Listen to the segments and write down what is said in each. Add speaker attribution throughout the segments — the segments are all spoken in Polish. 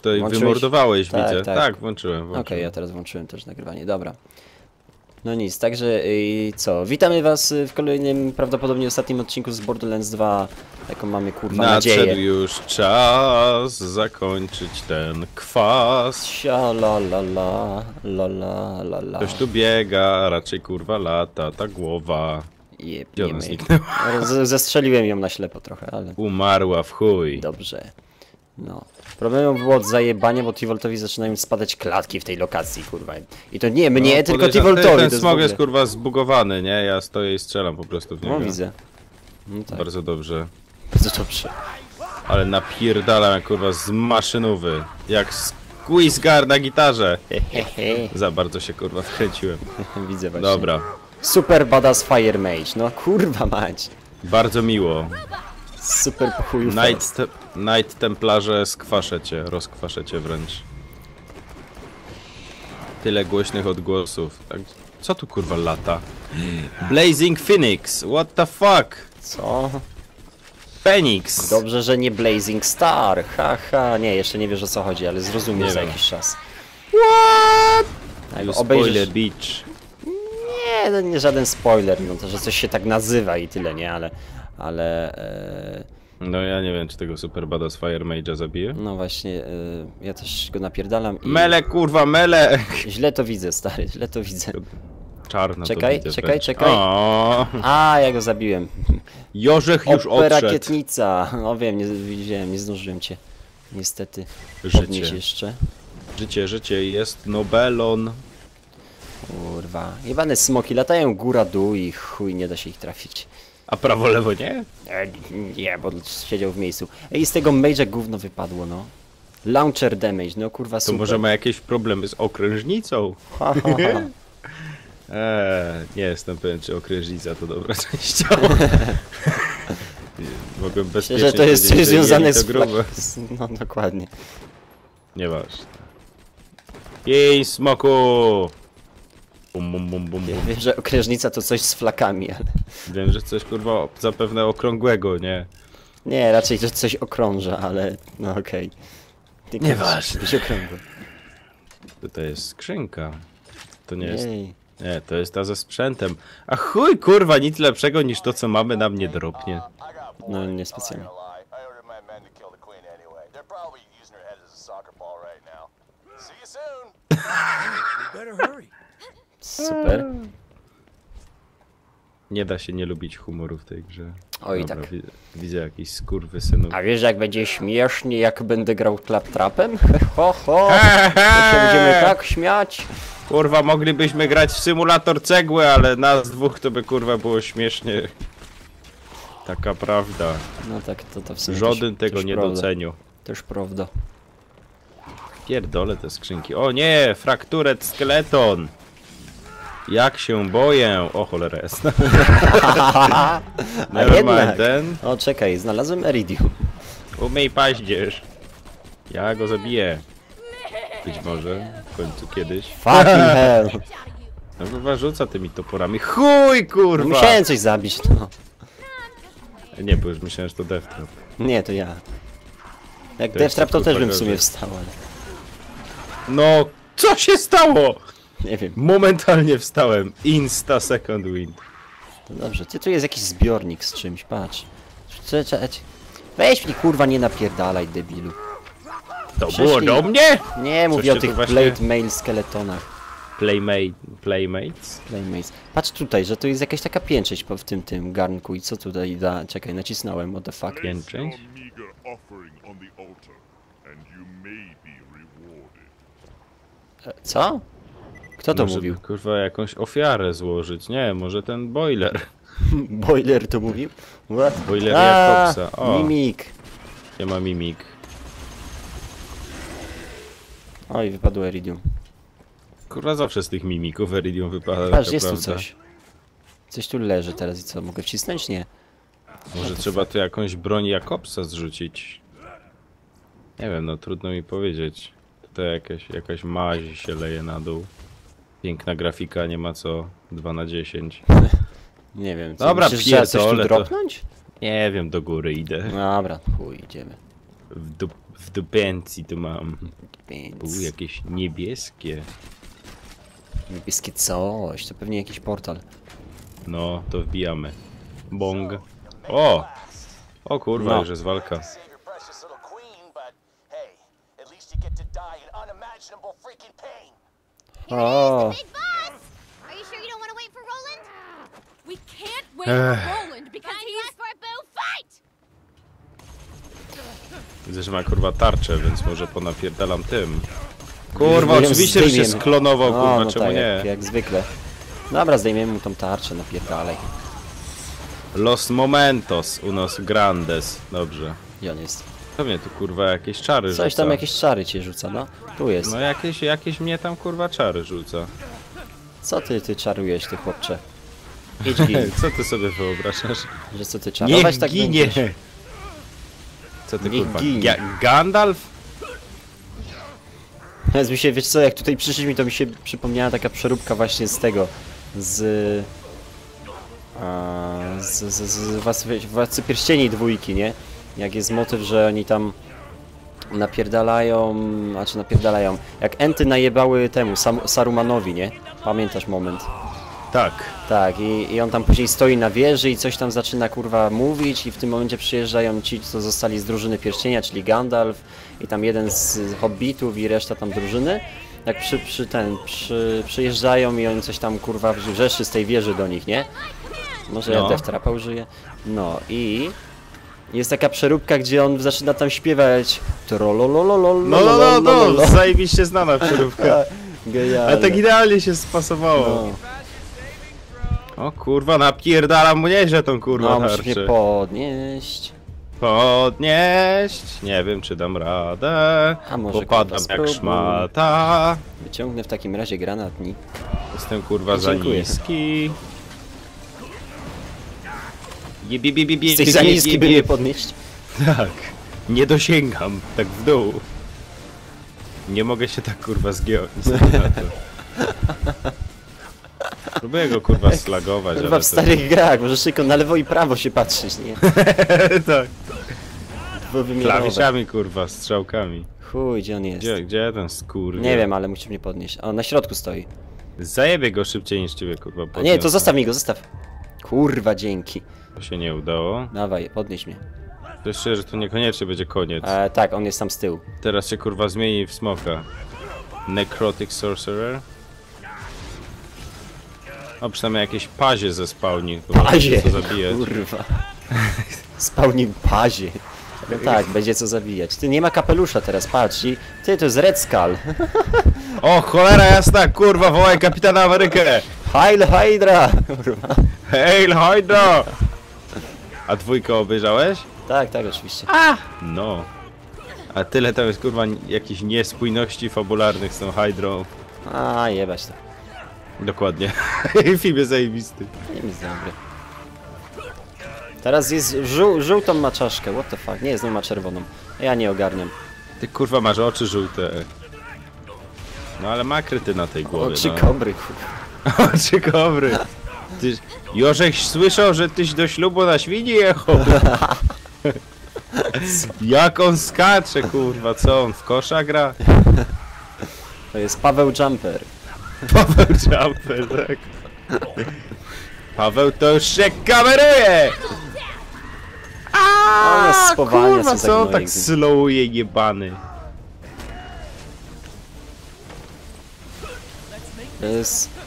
Speaker 1: tutaj
Speaker 2: Włączyłeś?
Speaker 1: wymordowałeś,
Speaker 2: Tak,
Speaker 1: widzę.
Speaker 2: tak.
Speaker 1: Tak, włączyłem.
Speaker 2: Okej,
Speaker 1: włączyłem.
Speaker 2: ja teraz włączyłem też nagrywanie, dobra. No nic, także y, co, witamy was w kolejnym, prawdopodobnie ostatnim odcinku z Borderlands 2, jaką mamy kurwa
Speaker 1: Nadszedł
Speaker 2: nadzieję.
Speaker 1: już czas zakończyć ten kwas.
Speaker 2: Sia la la la, la la la la.
Speaker 1: Ktoś tu biega, raczej kurwa lata, ta głowa
Speaker 2: Jeb, nie
Speaker 1: zniknęła?
Speaker 2: Zestrzeliłem ją na ślepo trochę, ale
Speaker 1: umarła w chuj.
Speaker 2: dobrze. No. Problemem było od zajebania, bo Tivoltowi zaczynają spadać klatki w tej lokacji, kurwa. I to nie mnie,
Speaker 1: No,
Speaker 2: tylko Tivoltowi. to
Speaker 1: Ten smog jest kurwa zbugowany, nie? Ja stoję i strzelam po prostu w niego.
Speaker 2: No widzę. No tak,
Speaker 1: Bardzo dobrze.
Speaker 2: bardzo dobrze.
Speaker 1: Ale napierdalam jak kurwa z maszynowy. Jak squeeze na gitarze. Za bardzo się kurwa wkręciłem.
Speaker 2: widzę właśnie.
Speaker 1: Dobra.
Speaker 2: Super badass fire mage, no kurwa mać.
Speaker 1: Bardzo miło.
Speaker 2: Super po chuju
Speaker 1: Night, te, Night Templarze skwaszę cię, rozkwaszę cię wręcz. Tyle głośnych odgłosów. Tak, co tu kurwa lata? Blazing Phoenix, what the fuck?
Speaker 2: Co?
Speaker 1: Phoenix!
Speaker 2: Dobrze, że nie Blazing Star, haha. Nie, jeszcze nie wiesz o co chodzi, ale zrozumiesz
Speaker 1: Nie
Speaker 2: za
Speaker 1: wiem.
Speaker 2: jakiś czas.
Speaker 1: What?
Speaker 2: Jak obejrzysz...
Speaker 1: spoiler beach.
Speaker 2: Nie, to nie żaden spoiler, no to, że coś się tak nazywa i tyle, nie, ale... Ale... E...
Speaker 1: No ja nie wiem, czy tego Super Badass Fire Mage'a zabiję.
Speaker 2: No właśnie, e... ja też go napierdalam i...
Speaker 1: Mele kurwa, mele!
Speaker 2: Źle to widzę, stary, źle to widzę.
Speaker 1: Czarno
Speaker 2: Czekaj,
Speaker 1: to widzę
Speaker 2: czekaj,
Speaker 1: wręcz.
Speaker 2: czekaj.
Speaker 1: O,
Speaker 2: A, ja go zabiłem.
Speaker 1: Jorzech już
Speaker 2: Opera
Speaker 1: odszedł.
Speaker 2: Kietnica. No wiem, nie widziałem, nie zdążyłem cię. Niestety.
Speaker 1: Życie.
Speaker 2: Jeszcze.
Speaker 1: Życie, życie jest Nobelon.
Speaker 2: Kurwa. Jebane smoki latają góra-dół i chuj, nie da się ich trafić.
Speaker 1: A prawo, lewo nie?
Speaker 2: E, nie, bo siedział w miejscu. Ej, z tego mage'a gówno wypadło, no. Launcher damage, no kurwa
Speaker 1: To
Speaker 2: super.
Speaker 1: może ma jakieś problemy z okrężnicą?
Speaker 2: Ha, ha, ha.
Speaker 1: Eee, nie jestem pewien, czy okrężnica to dobra część
Speaker 2: Myślę,
Speaker 1: bezpiecznie
Speaker 2: że to jest coś związane
Speaker 1: to
Speaker 2: z
Speaker 1: grube.
Speaker 2: No dokładnie.
Speaker 1: Nieważne. Jej, smoku! Bum, bum, bum, bum, bum.
Speaker 2: Wiem, że okrężnica to coś z flakami, ale...
Speaker 1: Wiem, że coś kurwa zapewne okrągłego, nie?
Speaker 2: Nie, raczej to coś okrąża, ale... No okej. Okay.
Speaker 1: Nieważne.
Speaker 2: Coś okrągłe.
Speaker 1: Tutaj jest skrzynka. To nie jest...
Speaker 2: Jej.
Speaker 1: Nie, to jest ta ze sprzętem. A chuj, kurwa, nic lepszego niż to, co mamy na mnie dropnie.
Speaker 2: No niespecjalnie. Super.
Speaker 1: Nie da się nie lubić humoru w tej grze.
Speaker 2: Oj, tak.
Speaker 1: Wi widzę jakiś skurwysynów.
Speaker 2: A wiesz jak będzie śmiesznie, jak będę grał claptrapem? Ho, ho! To się będziemy tak śmiać.
Speaker 1: Kurwa, moglibyśmy grać w symulator cegły, ale nas dwóch to by kurwa było śmiesznie. Taka prawda.
Speaker 2: No tak, to, to w sumie
Speaker 1: Żaden
Speaker 2: też,
Speaker 1: tego
Speaker 2: też
Speaker 1: nie
Speaker 2: prawda.
Speaker 1: docenił.
Speaker 2: Też prawda.
Speaker 1: Pierdolę te skrzynki. O nie, frakturet skeleton! Jak się boję! O cholera jest.
Speaker 2: A
Speaker 1: Never
Speaker 2: jednak.
Speaker 1: mind then.
Speaker 2: O, czekaj, znalazłem Eridium.
Speaker 1: Umyj paździerz. Ja go zabiję. Być może w końcu kiedyś.
Speaker 2: Fucking hell.
Speaker 1: No chyba rzuca tymi toporami. Chuj kurwa!
Speaker 2: musiałem coś zabić, no.
Speaker 1: Nie, bo już myślałem, że to Death Trap.
Speaker 2: Nie, to ja. Jak
Speaker 1: To
Speaker 2: Death
Speaker 1: jest
Speaker 2: Trap to
Speaker 1: kurwa
Speaker 2: też bym w sumie wstał, ale
Speaker 1: No, co się stało?
Speaker 2: Nie wiem.
Speaker 1: Momentalnie wstałem. Insta second wind.
Speaker 2: To dobrze, ty tu jest jakiś zbiornik z czymś, patrz. Cze- cze- cze- Weź mi kurwa nie napierdalaj debilu.
Speaker 1: To
Speaker 2: Przyszli.
Speaker 1: było do mnie?
Speaker 2: Nie mówię
Speaker 1: Coś
Speaker 2: o
Speaker 1: ty
Speaker 2: tych
Speaker 1: tu właśnie-
Speaker 2: Blade Mail skeletonach.
Speaker 1: Playmate, Playmates?
Speaker 2: Playmates. Patrz tutaj, że to jest jakaś taka piętrzeć po- w tym tym garnku i co tutaj da... Czekaj, nacisnąłem, what the fuck.
Speaker 3: Rewarded.
Speaker 2: E, Co? Kto to
Speaker 1: Może
Speaker 2: mówił?
Speaker 1: kurwa jakąś ofiarę złożyć. Nie, może ten boiler.
Speaker 2: Boiler to mówił? What?
Speaker 1: Boiler Jakobsa. O,
Speaker 2: Mimik.
Speaker 1: nie ma mimik.
Speaker 2: Oj, wypadło Eridium.
Speaker 1: Kurwa zawsze z tych mimików Eridium wypada. Taka
Speaker 2: jest tu
Speaker 1: prawda.
Speaker 2: coś. Coś tu leży teraz i co, mogę wcisnąć? Nie.
Speaker 1: Może trzeba tu jakąś broń Jakobsa zrzucić. Nie wiem, no trudno mi powiedzieć. Tutaj jakaś, jakaś maź się leje na dół. Piękna grafika, nie ma co. 2 na 10.
Speaker 2: Nie wiem. Co,
Speaker 1: Dobra,
Speaker 2: myślisz, że trzeba coś tu
Speaker 1: pierdolę to.
Speaker 2: dropnąć?
Speaker 1: Nie wiem, do góry idę.
Speaker 2: Dobra, chuj, idziemy.
Speaker 1: W, dup, w dupencji tu mam.
Speaker 2: Więc
Speaker 1: jakieś niebieskie.
Speaker 2: niebieskie coś, to pewnie jakiś portal.
Speaker 1: No, to wbijamy. Bong. O! O kurwa,
Speaker 2: No.
Speaker 1: już jest walka.
Speaker 2: O,
Speaker 4: Big boss! Are you sure you don't want to wait for Roland?
Speaker 5: We can't wait for Roland because he's
Speaker 4: for a boo fight!
Speaker 1: Widzę, że ma kurwa tarczę, więc może ponapierdalam tym. Kurwa, oczywiście, że się
Speaker 2: zdejmiemy.
Speaker 1: sklonował,
Speaker 2: no,
Speaker 1: kurwa,
Speaker 2: no
Speaker 1: czemu
Speaker 2: tak,
Speaker 1: nie?
Speaker 2: Jak, jak zwykle. Dobra, zdejmiemy mu tą tarczę, napierdalaj.
Speaker 1: Los momentos unos grandes. Dobrze.
Speaker 2: Gdzie on jest?
Speaker 1: To mnie tu kurwa jakieś czary
Speaker 2: Coś
Speaker 1: rzuca.
Speaker 2: tam, jakieś czary cię rzuca, no. Tu jest.
Speaker 1: No jakieś, jakieś mnie tam kurwa czary rzuca.
Speaker 2: Co ty, ty czarujesz, ty chłopcze? Idź gin,
Speaker 1: Co ty sobie wyobrażasz?
Speaker 2: że co ty czarować
Speaker 1: Niech
Speaker 2: tak
Speaker 1: ginie!
Speaker 2: będziesz?
Speaker 1: Co ty
Speaker 2: Niech
Speaker 1: kurwa?
Speaker 2: ginie.
Speaker 1: Ga- Gandalf?
Speaker 2: Więc mi się, wiesz co, jak tutaj przyszliśmy, to mi się przypomniała taka przeróbka właśnie z tego, z... A, z, z, z Władcy, Władcy Pierścieni dwójki, nie? Jak jest motyw, że oni tam napierdalają, znaczy napierdalają, jak Enty najebały temu, Sam, Sarumanowi, nie? Pamiętasz moment?
Speaker 1: Tak.
Speaker 2: Tak, i, i on tam później stoi na wieży i coś tam zaczyna kurwa mówić i w tym momencie przyjeżdżają ci, co zostali z drużyny pierścienia, czyli Gandalf i tam jeden z hobbitów i reszta tam drużyny. Jak przy, przy ten, przy, przyjeżdżają i on coś tam kurwa wrzeszy z tej wieży do nich, nie? Może ja
Speaker 1: No.
Speaker 2: Death Trapa użyję? No i jest taka przeróbka, gdzie on zaczyna tam śpiewać trololololol.
Speaker 1: No, no, no, no, zajebiście znana przeróbka.
Speaker 2: Genialne.
Speaker 1: Ale tak idealnie się spasowało.
Speaker 2: no.
Speaker 1: O kurwa, napierdalam mu nieźle tą kurwa
Speaker 2: no, musisz mnie podnieść.
Speaker 1: Podnieść, nie wiem czy dam radę.
Speaker 2: A może,
Speaker 1: Popadam
Speaker 2: kurwa,
Speaker 1: jak
Speaker 2: spróbuj.
Speaker 1: szmata.
Speaker 2: Wyciągnę w takim razie granatnik.
Speaker 1: Jestem kurwa za
Speaker 2: Dziękuję.
Speaker 1: niski. Jebie, bie, bie, bie,
Speaker 2: Jesteś za niski, by mnie podnieść?
Speaker 1: Tak. Nie dosięgam, tak w dół. Nie mogę się tak kurwa zgiąć. Próbuję go kurwa slagować,
Speaker 2: Chyba
Speaker 1: ale
Speaker 2: w
Speaker 1: to...
Speaker 2: starych grach, możesz tylko na lewo i prawo się patrzeć, nie?
Speaker 1: tak.
Speaker 2: Dwuwymiarowe.
Speaker 1: Klawiszami kurwa, strzałkami.
Speaker 2: Chuj, gdzie on jest?
Speaker 1: Gdzie, gdzie ten skur?
Speaker 2: Nie wiem, ale musisz mnie podnieść. O, na środku stoi.
Speaker 1: Zajebie go szybciej niż ciebie kurwa
Speaker 2: A nie, to
Speaker 1: podniosę.
Speaker 2: zostaw mi go, zostaw. Kurwa, dzięki.
Speaker 1: To się nie udało.
Speaker 2: Dawaj, podnieś mnie.
Speaker 1: To jeszcze, że to niekoniecznie będzie koniec.
Speaker 2: E, tak, on jest tam z tyłu.
Speaker 1: Teraz się kurwa zmieni w smoka. Necrotic Sorcerer. O, przynajmniej jakieś pazie ze spawni. kurwa,
Speaker 2: Pazie!
Speaker 1: Co zabijać.
Speaker 2: Kurwa. Spał nim pazie. No tak, będzie co zabijać. Ty, nie ma kapelusza teraz, patrz. I, ty, to jest Red Skull.
Speaker 1: O, cholera jasna, kurwa, wołaj kapitana Amerykę!
Speaker 2: Heil Hydra! Kurwa.
Speaker 1: Hail Hydra! A dwójkę obejrzałeś?
Speaker 2: Tak, tak, oczywiście.
Speaker 1: No. A tyle tam jest kurwa jakichś niespójności fabularnych z tą Hydrą.
Speaker 2: A, jebać to.
Speaker 1: Dokładnie. Film jest zajebisty.
Speaker 2: Nie jest dobry. Teraz jest żół, żółtą ma czaszkę, what the fuck, nie, znowu ma czerwoną. Ja nie ogarniam.
Speaker 1: Ty kurwa masz oczy żółte. No ale ma kryty na tej głowie.
Speaker 2: Oczy
Speaker 1: no.
Speaker 2: kobry, kurwa.
Speaker 1: Oczy kobry. Ty, Jożeś słyszał, że tyś do ślubu na świni jechał. Jak on skacze, kurwa, co on w kosza gra?
Speaker 2: To jest Paweł Jumper.
Speaker 1: Paweł Jumper, tak. Paweł to już się kameruje!
Speaker 2: Jest spowalnia,
Speaker 1: Kurwa,
Speaker 2: co
Speaker 1: on tak slowuje jebany?
Speaker 2: To jest.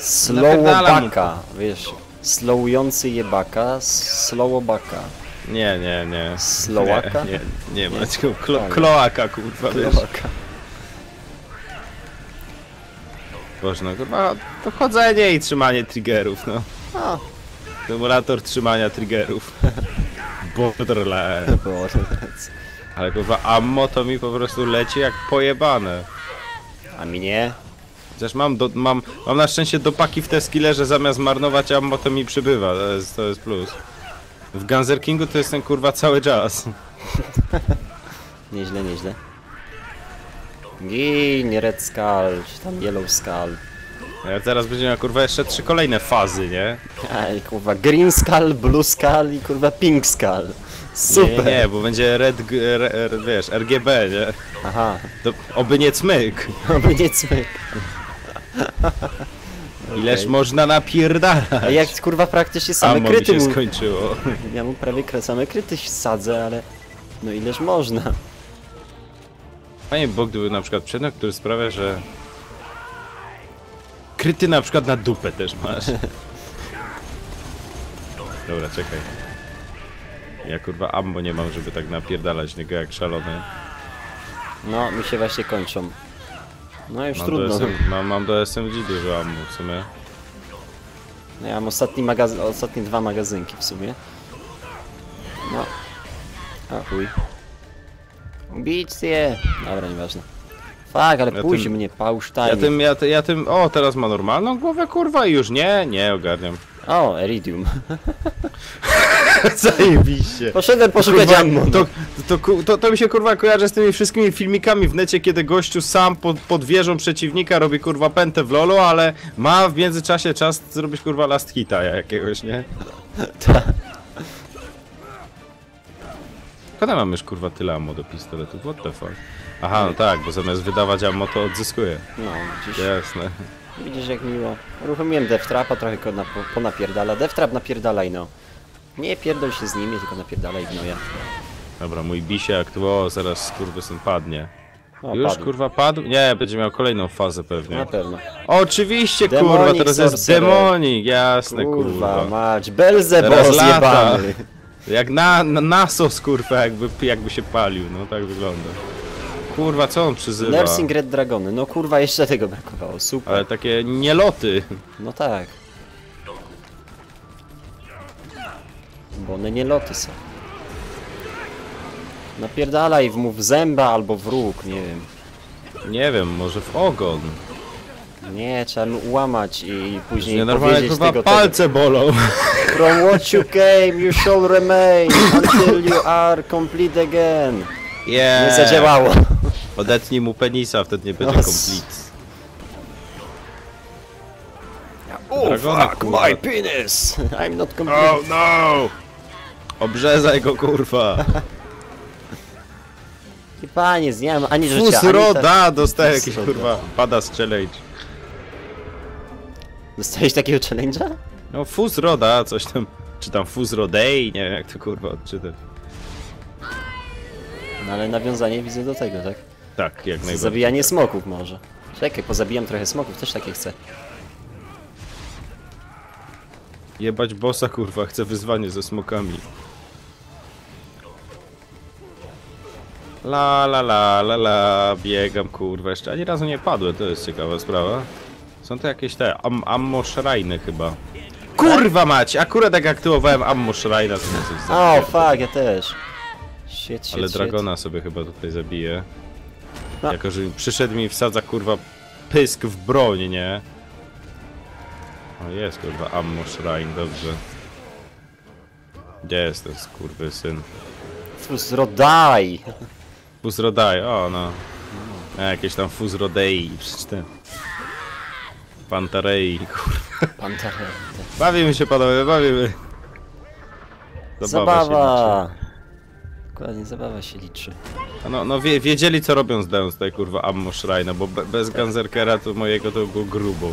Speaker 2: Slowobaka, wiesz. Slowujący jebaka, slowobaka.
Speaker 1: Nie, nie, nie.
Speaker 2: Slołaka?
Speaker 1: Nie, nie, nie. Tylko Klo,
Speaker 2: Tak.
Speaker 1: kloaka, kurwa, wiesz.
Speaker 2: Slowaka.
Speaker 1: Boże, no kurwa, to chodzenie i trzymanie triggerów, no.
Speaker 2: A.
Speaker 1: Symulator trzymania triggerów. Borderlands.
Speaker 2: Boże.
Speaker 1: Ale kurwa, ammo to mi po prostu leci jak pojebane.
Speaker 2: A mi nie?
Speaker 1: Chociaż mam, do, mam, mam na szczęście dopaki w te skille, że zamiast marnować ammo to mi przybywa, to jest, to jest plus. W Gunzer Kingu to jest ten kurwa cały czas.
Speaker 2: Nieźle, nieźle. Gin, Red Skull, czy tam Yellow Skull.
Speaker 1: A teraz będziemy miał kurwa jeszcze trzy kolejne fazy, nie?
Speaker 2: Aj, kurwa, Green Skull, Blue Skull i kurwa Pink Skull. Super.
Speaker 1: Nie, nie, bo będzie red, g- r, r, wiesz, RGB, nie?
Speaker 2: Aha,
Speaker 1: To oby nie cmyk.
Speaker 2: oby nie cmyk.
Speaker 1: Ileż
Speaker 2: Okej.
Speaker 1: można napierdalać.
Speaker 2: A jak kurwa praktycznie same
Speaker 1: Ammo mi
Speaker 2: kryty
Speaker 1: się
Speaker 2: mu...
Speaker 1: skończyło.
Speaker 2: Ja mu prawie same kryty sadzę, ale... No ileż można.
Speaker 1: Panie Bóg, gdyby na przykład przedmiot, który sprawia, że... Kryty na przykład na dupę też masz. Dobra, czekaj. Ja kurwa ammo nie mam, żeby tak napierdalać niego jak szalony.
Speaker 2: No, mi się właśnie kończą. No już
Speaker 1: Mam
Speaker 2: trudno.
Speaker 1: do, SM, mam, mam do SMG dużo ammo w sumie.
Speaker 2: No ja mam ostatni magazyn, ostatnie dwa magazynki w sumie. No. A chuj. Bić je! Dobra, nieważne. Fak, ale
Speaker 1: Ja
Speaker 2: pójdź
Speaker 1: tym-
Speaker 2: mnie,
Speaker 1: Ja tym, ja, ja tym, o teraz ma normalną głowę kurwa i już nie, nie ogarniam.
Speaker 2: O, Iridium.
Speaker 1: Zajebiście.
Speaker 2: Poszedłem poszukać
Speaker 1: Kurwa,
Speaker 2: ammo.
Speaker 1: to, to, to, to mi się kurwa kojarzy z tymi wszystkimi filmikami w necie, kiedy gościu sam pod, pod wieżą przeciwnika robi kurwa pętę w lolo, ale ma w międzyczasie czas zrobić kurwa last hita jakiegoś, nie?
Speaker 2: Ta.
Speaker 1: Kiedy mam już kurwa tyle ammo do pistoletu? What the fuck? Aha, no tak, bo zamiast wydawać ammo to odzyskuję.
Speaker 2: No, widzisz,
Speaker 1: Jasne.
Speaker 2: widzisz jak miło. Uruchomiłem Deathtrapa, trochę go na, po, ponapierdala. Deathtrap napierdalaj no. Nie pierdol się z nimi, tylko napierdalaj gnoja.
Speaker 1: Dobra, mój bisiak o, zaraz skurwysyn padnie.
Speaker 2: O,
Speaker 1: Już
Speaker 2: padł.
Speaker 1: kurwa padł? Nie, będzie miał kolejną fazę pewnie.
Speaker 2: Na pewno.
Speaker 1: Oczywiście kurwa,
Speaker 2: Demonik
Speaker 1: teraz jest
Speaker 2: sorcerer.
Speaker 1: demonik, jasne
Speaker 2: Kurwa,
Speaker 1: kurwa.
Speaker 2: mać,
Speaker 1: Teraz
Speaker 2: Belzebos
Speaker 1: lata.
Speaker 2: jebany.
Speaker 1: Jak na, na nasos kurwa, jakby, jakby się palił, no tak wygląda. Kurwa, co on przyzywa?
Speaker 2: Nursing Red Dragony, no kurwa jeszcze tego brakowało, super.
Speaker 1: Ale takie nieloty.
Speaker 2: No tak. Bo one nie loty są. Napierdalaj w mu w zęba albo w róg, nie wiem.
Speaker 1: Nie wiem, może w ogon.
Speaker 2: Nie, trzeba mu ułamać i później
Speaker 1: Nie, normalnie
Speaker 2: powiedzieć
Speaker 1: kurwa
Speaker 2: tego,
Speaker 1: palce bolą.
Speaker 2: tego From what you came, you shall remain until you are complete again.
Speaker 1: Yeah.
Speaker 2: Nie zadziałało.
Speaker 1: Odetnij mu penisa, wtedy nie będzie complete.
Speaker 2: Oh
Speaker 1: Dragona,
Speaker 2: fuck
Speaker 1: kurwa.
Speaker 2: my penis! I'm not complete.
Speaker 1: Oh no! Obrzezaj go kurwa.
Speaker 2: I panie, nie mam ani życia, ani
Speaker 1: Fusroda dostaje jakiś
Speaker 2: Fusroda.
Speaker 1: kurwa. Pada z challenge.
Speaker 2: Dostałeś takiego challenge'a?
Speaker 1: No Fusroda, coś tam. Czy tam Fusrodej, nie wiem jak to kurwa odczytać.
Speaker 2: No ale nawiązanie widzę do tego, tak?
Speaker 1: Tak, jak najbardziej.
Speaker 2: Zabijanie smoków może. Czekaj, pozabijam trochę smoków, też takie chcę.
Speaker 1: Jebać bossa kurwa, chcę wyzwanie ze smokami. La la la la la, biegam kurwa, jeszcze ani razu nie padłem, to jest ciekawa sprawa. Są to jakieś te am ammo shrine chyba. Kurwa mać, akurat jak aktywowałem ammo shrine, to mnie coś
Speaker 2: O,
Speaker 1: zabiło.
Speaker 2: fuck, ja też. Shit, shit,
Speaker 1: Ale
Speaker 2: shit.
Speaker 1: dragona sobie chyba tutaj zabiję.
Speaker 2: No.
Speaker 1: Jako, że przyszedł mi i wsadza kurwa pysk w broń, nie? O jest kurwa ammo shrine, dobrze. Gdzie jest ten skurwysyn?
Speaker 2: Fuzrodaj!
Speaker 1: Fuzrodaj, o no. A, jakieś tam Fuzrodei, przeczytałem. Pantarei, kurwa.
Speaker 2: Pantarę.
Speaker 1: Bawimy się panowie, bawimy. Zabawa.
Speaker 2: Zabawa! Dokładnie, zabawa się liczy.
Speaker 1: No, no wie, wiedzieli co robią z Dance tutaj kurwa ammo shrine, bo be, bez Ganzerkera to mojego to było grubo.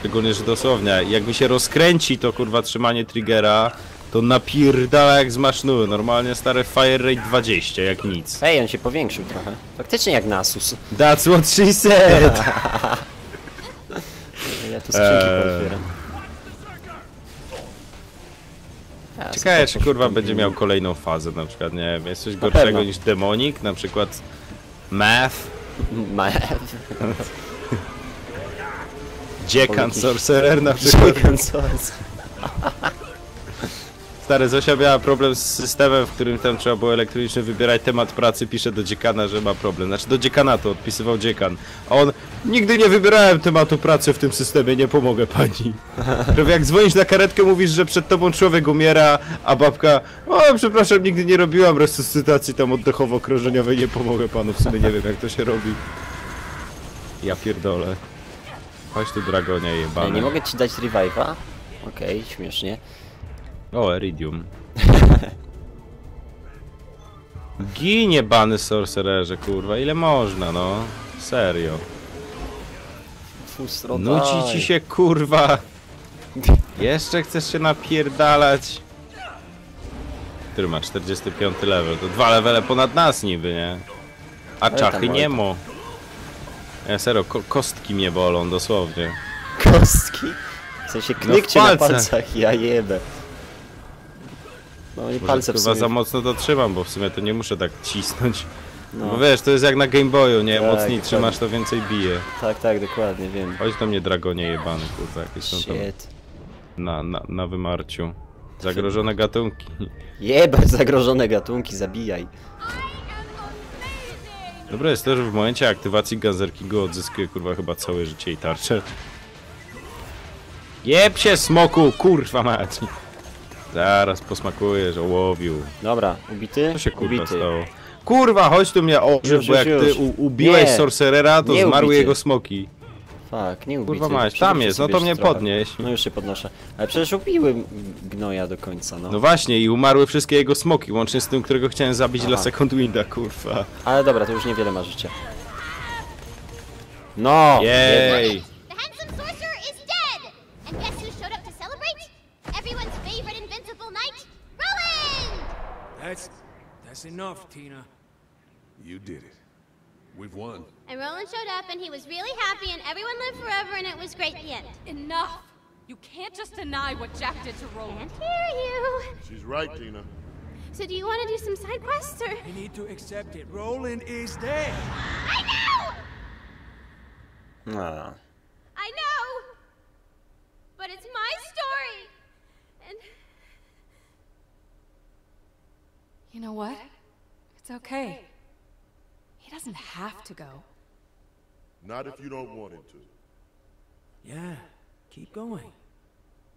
Speaker 1: Szczególnie, że dosłownie, jak mi się rozkręci to kurwa trzymanie triggera, to napierdala jak z masznuły. Normalnie stare fire rate 20, jak nic.
Speaker 2: Ej, on się powiększył trochę. Faktycznie jak Nasus.
Speaker 1: That's what she said!
Speaker 2: Ja tu skrzynki
Speaker 1: Eee.
Speaker 2: pootwieram. Ja
Speaker 1: Ciekawe, czy kurwa będzie miał kolejną fazę, na przykład, nie wiem, jest coś
Speaker 2: Na
Speaker 1: gorszego
Speaker 2: pewno.
Speaker 1: niż demonik, na przykład math,
Speaker 2: Ma...
Speaker 1: dziekan, sorcerer na przykład.
Speaker 2: Chicken sauce.
Speaker 1: Stary Zosia miała problem z systemem, w którym tam trzeba było elektronicznie wybierać temat pracy, pisze do dziekana, że ma problem. Znaczy do dziekanatu odpisywał dziekan. A on, nigdy nie wybierałem tematu pracy w tym systemie, nie pomogę pani. Prawie jak dzwonisz na karetkę, mówisz, że przed tobą człowiek umiera, a babka, o przepraszam, nigdy nie robiłam resuscytacji tam oddechowo-krążeniowej, nie pomogę panu, w sumie nie wiem jak to się robi. Ja pierdolę. Chodź tu dragonia jebany.
Speaker 2: nie mogę ci dać revive'a? Okej, śmiesznie.
Speaker 1: O, Eridium. Ginie bany sorcererze, kurwa, ile można, no? Serio.
Speaker 2: Fustro,
Speaker 1: Nuci ci się, kurwa. Jeszcze chcesz się napierdalać? Który ma 45 level? To dwa levele ponad nas niby, nie? A czachy nie mo. Ja serio, ko kostki mnie bolą, dosłownie.
Speaker 2: Kostki? W sensie knykcie na
Speaker 1: palce.
Speaker 2: palcach, ja jebę. No i palce w sumie...
Speaker 1: za mocno to trzymam, bo w sumie to nie muszę tak cisnąć.
Speaker 2: No.
Speaker 1: Bo wiesz, to jest jak na Game Boyu, nie?
Speaker 2: Tak,
Speaker 1: Mocniej
Speaker 2: dokładnie.
Speaker 1: trzymasz, to więcej bije.
Speaker 2: Tak, tak, dokładnie, wiem.
Speaker 1: Chodź do mnie, dragonie jebany, kurwa, jakieś są tam
Speaker 2: Shit.
Speaker 1: na, na, na wymarciu. Zagrożone gatunki.
Speaker 2: Jebać zagrożone gatunki, zabijaj.
Speaker 1: Dobre jest to, że w momencie aktywacji Ganzerkingu odzyskuje kurwa chyba całe życie i tarczę. Jeb się smoku, kurwa mać. Zaraz posmakujesz, ołowiu.
Speaker 2: Dobra, ubity?
Speaker 1: Co się kurwa
Speaker 2: ubity.
Speaker 1: stało? Kurwa, chodź tu mnie ożyw, bo jak
Speaker 2: już,
Speaker 1: ty ubiłeś
Speaker 2: Nie.
Speaker 1: sorcerera, to
Speaker 2: Nie
Speaker 1: zmarły
Speaker 2: ubity.
Speaker 1: jego smoki.
Speaker 2: Fuck, nie ubity.
Speaker 1: Kurwa
Speaker 2: Przewróćcie
Speaker 1: tam jest, no to mnie
Speaker 2: trochę.
Speaker 1: podnieś.
Speaker 2: No już się podnoszę. Ale przecież ubiłem gnoja do końca, no.
Speaker 1: No właśnie, i umarły wszystkie jego smoki, łącznie z tym, którego chciałem zabić dla
Speaker 2: Aha.
Speaker 1: Second Winda, kurwa.
Speaker 2: Ale dobra, to już niewiele ma życia. No! jednak.
Speaker 1: Jej!
Speaker 6: That's that's enough, Tina.
Speaker 3: You did it. We've won.
Speaker 4: And Roland showed up and he was really happy and everyone lived forever and it was great at the end.
Speaker 5: Enough! You can't just deny what Jack did to Roland.
Speaker 4: Can't hear you.
Speaker 3: She's right, Tina.
Speaker 4: So do you want to do some side quests or?
Speaker 6: We need to accept it. Roland is dead.
Speaker 4: I know!
Speaker 2: A.
Speaker 4: I know! But it's my story! And
Speaker 5: You know what? It's okay. He doesn't have to go.
Speaker 3: Not if you don't want him to.
Speaker 6: Yeah, keep going.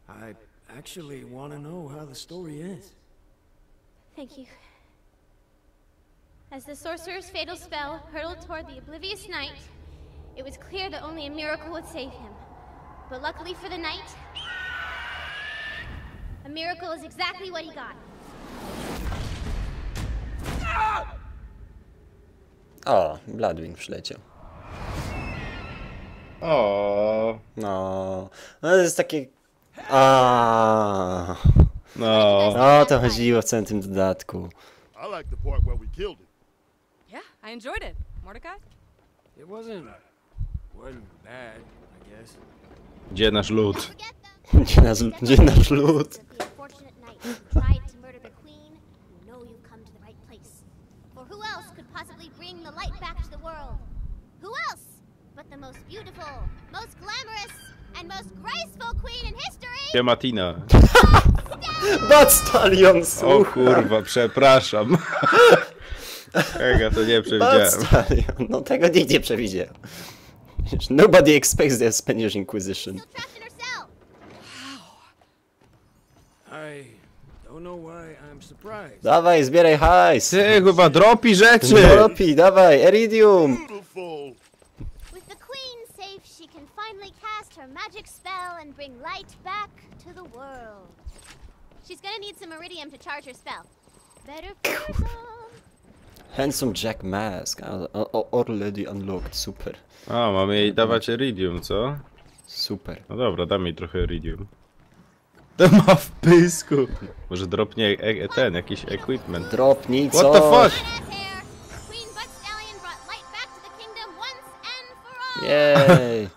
Speaker 6: I actually want to know how the story ends.
Speaker 4: Thank you. As the sorcerer's fatal spell hurtled toward the oblivious knight, it was clear that only a miracle would save him. But luckily for the knight, a miracle is exactly what he got.
Speaker 2: O, Bloodwing przyleciał.
Speaker 1: O,
Speaker 2: No. No to jest takie... A.
Speaker 1: no.
Speaker 2: No o to chodziło w całym tym dodatku.
Speaker 3: I like the part where we killed him.
Speaker 5: Yeah, I enjoyed it. Mordecai?
Speaker 6: It wasn't wasn't bad, I guess.
Speaker 1: Gdzie nasz lud?
Speaker 2: Gdzie nasz, gdzie nasz lud?
Speaker 4: Of the unfortunate knight who tried to murder the queen, you know you've come to the right place. For who else could possibly bring the light back to the world? Who else but the most beautiful, most glamorous, and most graceful queen in history?
Speaker 1: Gdzie Matina?
Speaker 2: Bad Stallion,
Speaker 1: O kurwa, przepraszam. Ega, to nie przewidziałem.
Speaker 2: No tego nikt nie przewidział. Nobody expects the Spanish Inquisition.
Speaker 6: I don't know why.
Speaker 2: Dawaj, zbieraj hajs!
Speaker 1: Ty chyba dropi rzeczy!
Speaker 2: Dropi, dawaj, Eridium!
Speaker 4: With the queen safe, she can finally cast her magic spell and bring light back to the world. She's gonna need some iridium to charge her spell. Better for.
Speaker 2: Handsome Jack Mask, a- a- already unlocked, super.
Speaker 1: A, mamy jej dawać iridium, co?
Speaker 2: Super.
Speaker 1: No dobra, dam jej trochę iridium. To ma w pysku. Może dropnie e e ten, jakiś equipment.
Speaker 2: Dropnij
Speaker 1: What the fuck?
Speaker 2: Jej!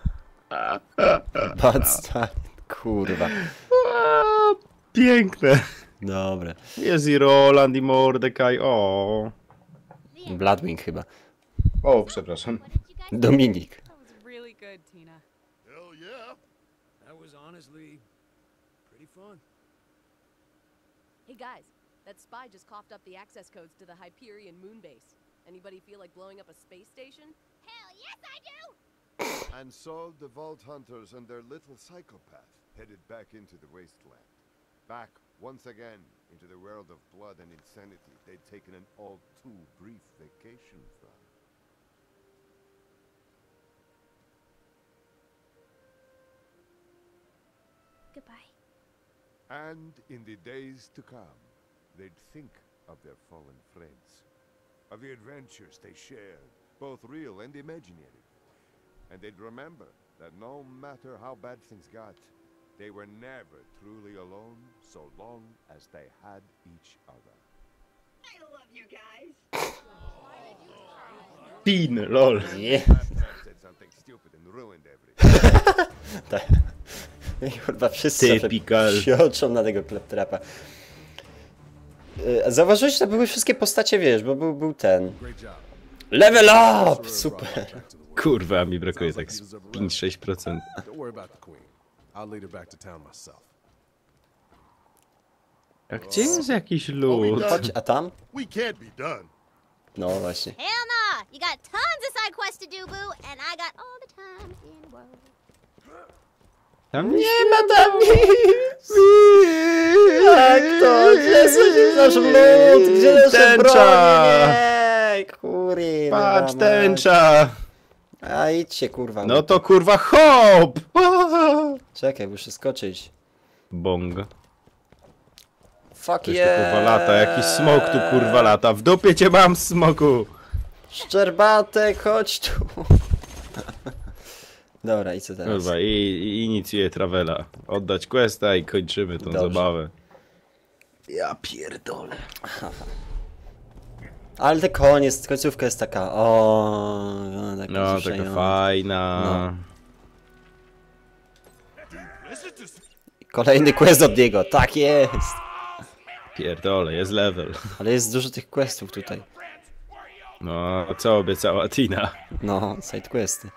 Speaker 2: Bad Stallion, kurwa.
Speaker 1: A, piękne.
Speaker 2: Dobra.
Speaker 1: Jest i Roland i Mordecai, o.
Speaker 2: Bloodwing chyba.
Speaker 1: O, przepraszam.
Speaker 2: Dominik.
Speaker 5: That was really good, Tina.
Speaker 3: Hell yeah.
Speaker 6: That was honestly fun.
Speaker 7: Hey guys, that spy just coughed up the access codes to the Hyperion moon base. Anybody feel like blowing up a space station?
Speaker 4: Hell yes, I do.
Speaker 8: And so the Vault Hunters and their little psychopath headed back into the wasteland. Back, once again, into the world of blood and insanity they'd taken an all too brief vacation from.
Speaker 4: Goodbye.
Speaker 8: And in the days to come, they'd think of their fallen friends of the adventures they shared, both real and imaginary. And they'd remember that no matter how bad things got, they were never truly alone so long as they had each other.
Speaker 1: I love Pin, lol.
Speaker 2: Nie.
Speaker 8: That man said something stupid and ruined everything.
Speaker 2: Tak. Kurwa, wszyscy sioczą na tego kleptrapa. A Zauważyłeś, że to były wszystkie postacie, wiesz, bo był, był ten... Level up! Super.
Speaker 1: Kurwa, mi brakuje tak z 5-6%.
Speaker 9: Don't worry about the queen. I'll lead her back to town myself.
Speaker 1: A gdzie jest jakiś lód?
Speaker 2: Chodź, a tam? No właśnie.
Speaker 4: Hell nah! You got tons of side quests to do, boo, and I got all the time in the world.
Speaker 1: Tam nie ma tam nic!
Speaker 2: Jak to? Gdzie jest nasz lód? Gdzie nasze bronie? Nie, kurwa.
Speaker 1: Patrz,
Speaker 2: mać.
Speaker 1: tęcza!
Speaker 2: A idźcie, kurwa.
Speaker 1: No to kurwa hop!
Speaker 2: Czekaj, muszę skoczyć.
Speaker 1: Bong.
Speaker 2: Fuck
Speaker 1: Coś tu
Speaker 2: yeah.
Speaker 1: kurwa lata, jakiś smok tu kurwa lata. W dupie cię mam, smoku!
Speaker 2: Szczerbatek, chodź tu. Dobra, i co teraz?
Speaker 1: Kurwa, i, i inicjuję Travela. Oddać questa i kończymy tą
Speaker 2: Dobrze.
Speaker 1: zabawę. Ja pierdolę.
Speaker 2: Ale te koniec, końcówka jest taka, o, no, taka,
Speaker 1: No, taka
Speaker 2: wzruszająca.
Speaker 1: fajna.
Speaker 2: No. Kolejny quest od niego, tak jest.
Speaker 1: Pierdolę, jest level.
Speaker 2: Ale jest dużo tych questów tutaj.
Speaker 1: No, co obiecała Tina?
Speaker 2: No, side questy.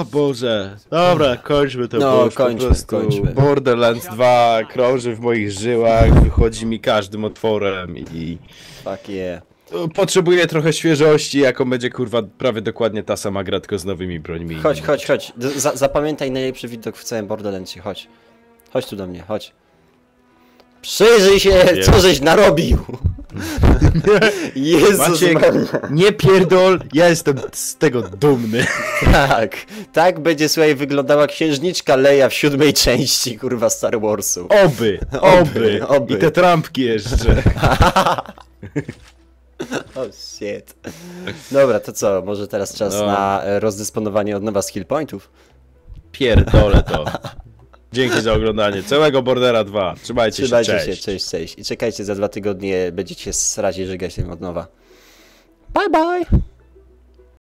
Speaker 1: O Boże. Dobra, kończmy to,
Speaker 2: No,
Speaker 1: bo już
Speaker 2: kończmy,
Speaker 1: po prostu
Speaker 2: kończmy.
Speaker 1: Borderlands 2 krąży w moich żyłach, wychodzi mi każdym otworem i
Speaker 2: Fuck yeah.
Speaker 1: potrzebuję trochę świeżości, jaką będzie kurwa prawie dokładnie ta sama gra, tylko z nowymi brońmi.
Speaker 2: Chodź, chodź, chodź. Za zapamiętaj najlepszy widok w całym Borderlandsie, chodź. Chodź tu do mnie, chodź. Przyjrzyj się, co żeś narobił! Jezus
Speaker 1: Maciek, nie pierdol, ja jestem z tego dumny.
Speaker 2: Tak, tak będzie słuchaj wyglądała księżniczka Leia w siódmej części, kurwa, Star Warsu.
Speaker 1: Oby, oby,
Speaker 2: oby.
Speaker 1: I te trampki jeszcze.
Speaker 2: Oh shit. Dobra, to co, może teraz czas
Speaker 1: No.
Speaker 2: na e, rozdysponowanie od nowa skill pointów?
Speaker 1: Pierdolę to. Dzięki za oglądanie całego Bordera 2. Trzymajcie,
Speaker 2: Trzymajcie
Speaker 1: się,
Speaker 2: się,
Speaker 1: cześć.
Speaker 2: cześć, cześć. I czekajcie, za dwa tygodnie będziecie srazi żygać tym od nowa. Bye bye!